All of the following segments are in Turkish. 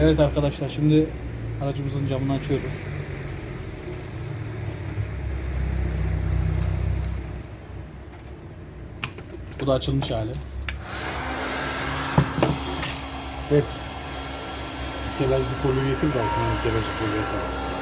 Evet arkadaşlar şimdi aracımızın camını açıyoruz. Bu da açılmış hali. Evet. Kelajlı getir de altına kelajlı folyo yapalım.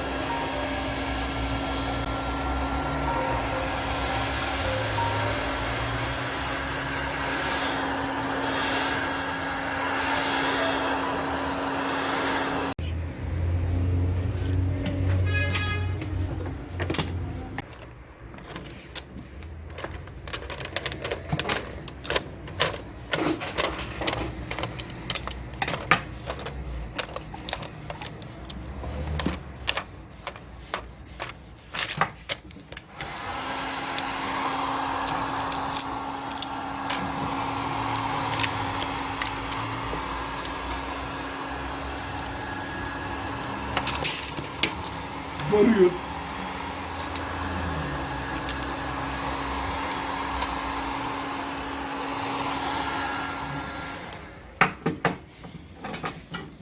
Varıyor.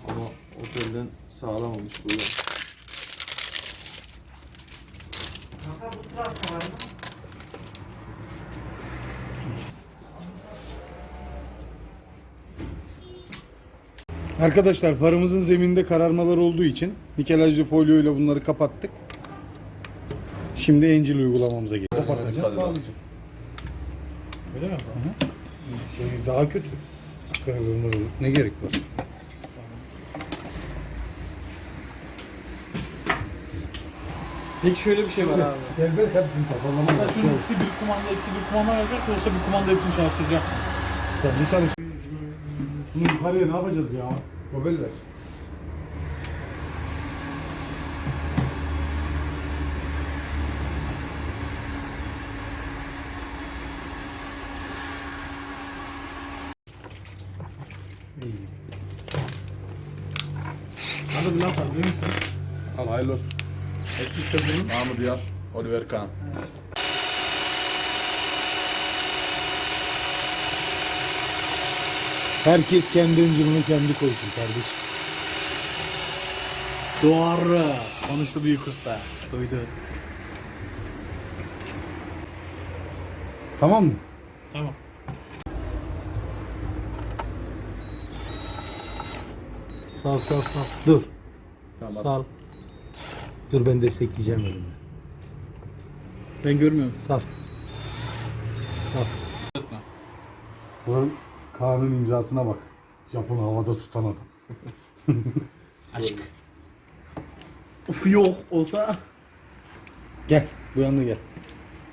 Ama otelden sağlam olmuş bu Arkadaşlar farımızın zeminde kararmalar olduğu için nikelajlı folyo ile bunları kapattık. Şimdi Angel uygulamamıza geçelim. Bağlayacağım. Öyle mi? Şey daha kötü. Ne gerek var? Peki şöyle bir şey var abi. Gel ver hadi şimdi tasarlama. Şunun ikisi bir kumanda, ikisi bir kumanda verecek yoksa bir kumanda hepsini çalıştıracak. Bence çalış. Bunu yukarıya ne yapacağız ya? Gobeller. Hadi laf var değil misin? Al hayırlı olsun. Mahmut Yar, Oliver Kahn. Herkes kendi öncülüğünü kendi koysun kardeşim. Doğru. Konuştu büyük usta. Duydu. Tamam mı? Tamam. Sal sal sal. Dur. Tamam. Sal. Dur ben destekleyeceğim elimle. Ben görmüyorum. Sal. Sal. Buranın Kaan'ın imzasına bak. Japon havada tutan adam. Aşk. Yok olsa. Gel. Bu yanına gel.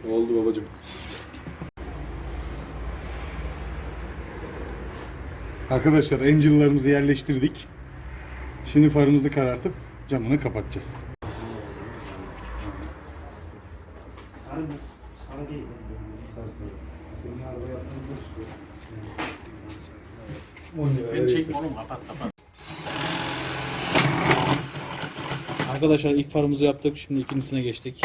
Oldu babacım. Arkadaşlar Angel'larımızı yerleştirdik. Şimdi farımızı karartıp camını kapatacağız. Beni çekme oğlum kapat kapat. Arkadaşlar ilk farımızı yaptık. Şimdi ikincisine geçtik.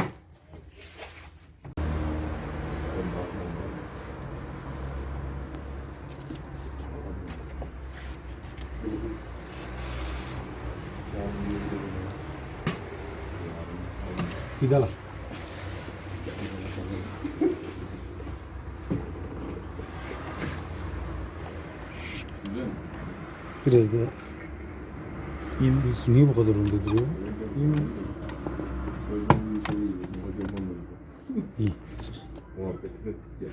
Vidalar. Güzel mi? Biraz daha. İyi mi? Niye bu kadar önde duruyor? İyi mi? Böyle bir değil. Hocam olmadı. İyi. Muhabbetini ya.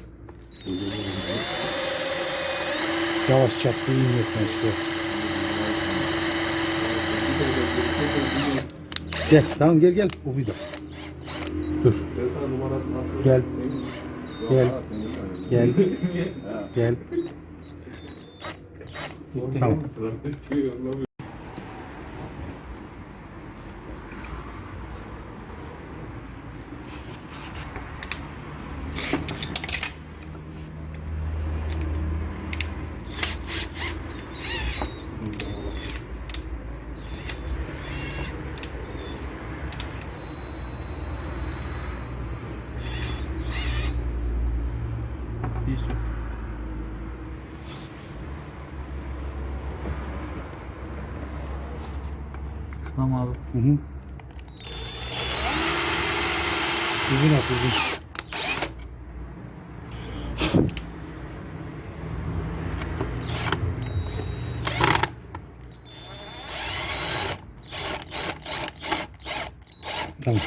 Yavaş çaplı iyi yapma işte. Gel tamam gel gel o vida. Dur Ben sana numarasını atıyorum. Gel. Gel. Gel gel. Tamam. İstiyor, Tamam abi. Hı hı. Uzun at uzun. Tamam.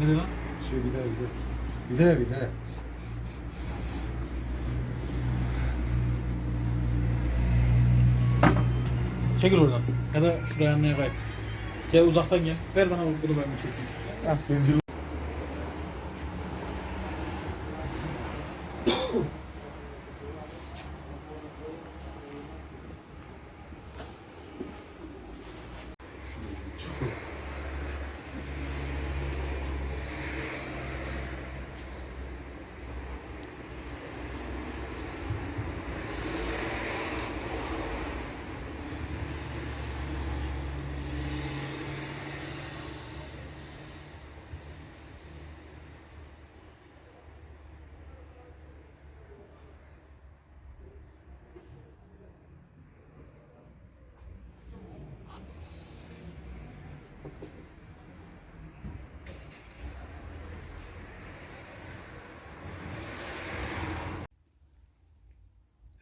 Ne lan? Şu bir daha bir daha. Bir daha bir daha. Çekil oradan. Ya da şuraya yanmaya kay. Gel uzaktan gel. Ver bana bunu ben bir çekeyim. Ah.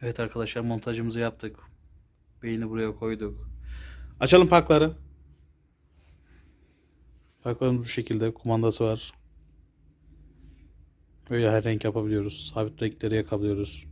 Evet arkadaşlar montajımızı yaptık. Beyni buraya koyduk. Açalım pakları. Paklarımız bu şekilde. Kumandası var. Böyle her renk yapabiliyoruz. Sabit renkleri yakabiliyoruz.